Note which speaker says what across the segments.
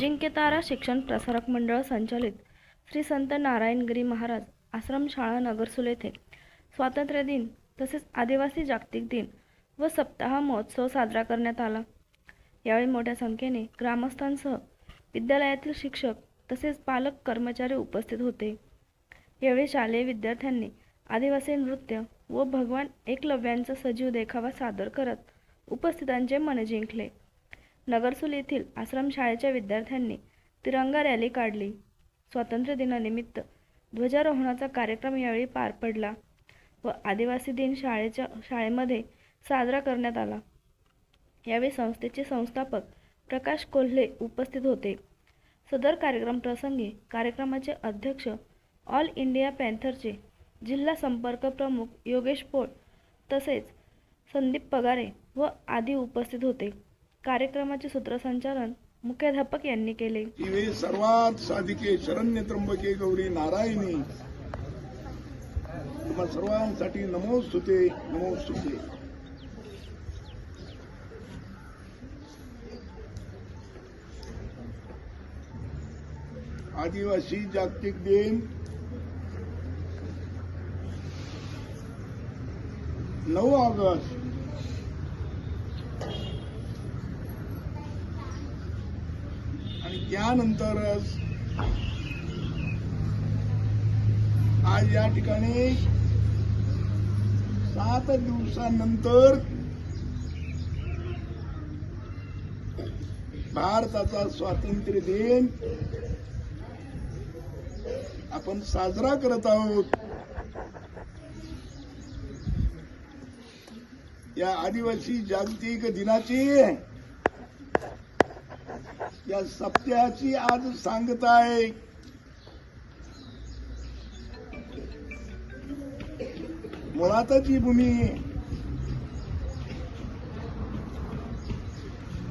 Speaker 1: जिंकेतारा शिक्षण प्रसारक मंडळ संचालित श्री संत नारायणगिरी महाराज आश्रमशाळा नगरसूल येथे. स्वातंत्र्य दिन तसेच आदिवासी जागतिक दिन व सप्ताह महोत्सव साजरा करण्यात आला. यावेळी मोठ्या संख्येने ग्रामस्थांसह विद्यालयातील शिक्षक तसेच पालक कर्मचारी उपस्थित होते. यावेळी शालेय विद्यार्थ्यांनी आदिवासी नृत्य व भगवान एकलव्यांचा सजीव देखावा सादर करत उपस्थितांचे मन जिंकले. नगरसूल येथील आश्रमशाळेच्या विद्यार्थ्यांनी तिरंगा रॅली काढली. स्वातंत्र्य दिनानिमित्त ध्वजारोहणाचा कार्यक्रम यावेळी पार पडला व आदिवासी दिन शाळेच्या शाळेमध्ये साजरा करण्यात आला. यावेळी संस्थेचे संस्थापक प्रकाश कोल्हे उपस्थित होते. सदर कार्यक्रम प्रसंगी कार्यक्रमाचे अध्यक्ष ऑल इंडिया पॅन्थरचे जिल्हा संपर्क प्रमुख योगेश पोळ तसेच संदीप पगारे व आदी उपस्थित होते. कार्यक्रमाचे सूत्रसंचालन मुख्याध्यापक यांनी केले.
Speaker 2: सर्वात साधिके शरण्य त्र्यंबके गौरी नारायणी. सर्वांसाठी नमोस्तुते नमोस्तुते. आदिवासी जागतिक दिन. नऊ ऑगस्ट. यानंतरच त्यानंतरच आज या ठिकाणी सात दिवसानंतर भारताचा स्वातंत्र्य दिन आपण साजरा करत आहोत. या आदिवासी जागतिक दिनाची या सप्त्याची आज सांगता आहे. मुळातच ही भूमी.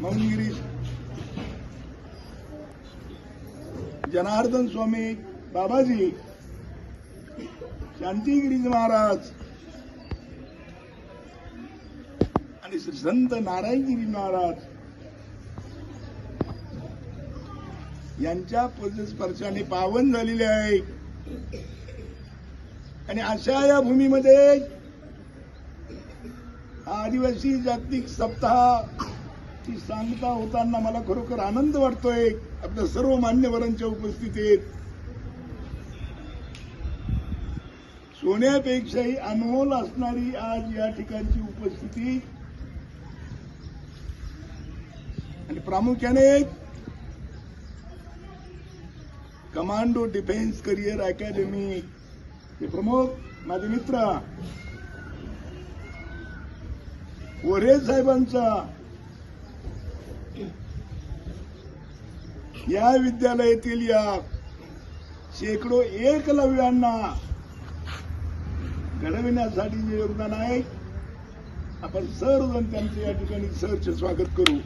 Speaker 2: मंगिरी जनार्दन स्वामी बाबाजी. शांतीगिरीज महाराज. आणि श्री संत नारायणगिरी महाराज. यांच्या स्पर्शाने पावन झालेले आहे. आणि अशा या भूमीमध्ये आदिवासी जागतिक सप्ताहाची सांगता होताना मला खरोखर आनंद वाटतोय आपल्या सर्व मान्यवरांच्या उपस्थितीत. सोन्यापेक्षाही अनमोल असणारी आज या ठिकाणची उपस्थिती. आणि प्रामुख्याने कमांडो डिफेन्स करिअर अकॅडमी हे प्रमुख माझे मित्र. वरे साहेबांचा. या विद्यालयातील या शेकडो एकलव्यांना घडविण्यासाठी जे योगदान आहे आपण सर्वजण त्यांचे या ठिकाणी सहर्ष स्वागत करू.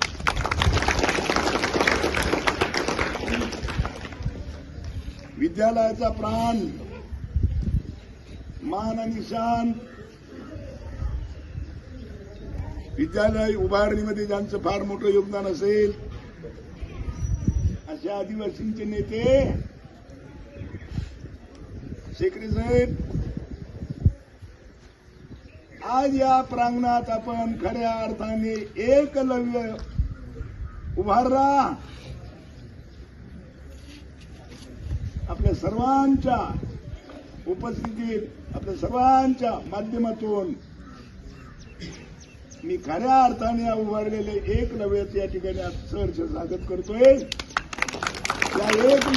Speaker 2: विद्यालयाचा प्राण मान आणि शान. विद्यालय उभारणीमध्ये ज्यांचं फार मोठं योगदान असेल अशा आदिवासींचे नेते शेखरे साहेब आज या प्रांगणात आपण खऱ्या अर्थाने एकलव्य उभारला. आपल्या सर्वांच्या उपस्थितीत आपल्या सर्वांच्या माध्यमातून मी खऱ्या अर्थाने उभारलेले एक नव्हे या ठिकाणी सहर्ष स्वागत करतोय. या एक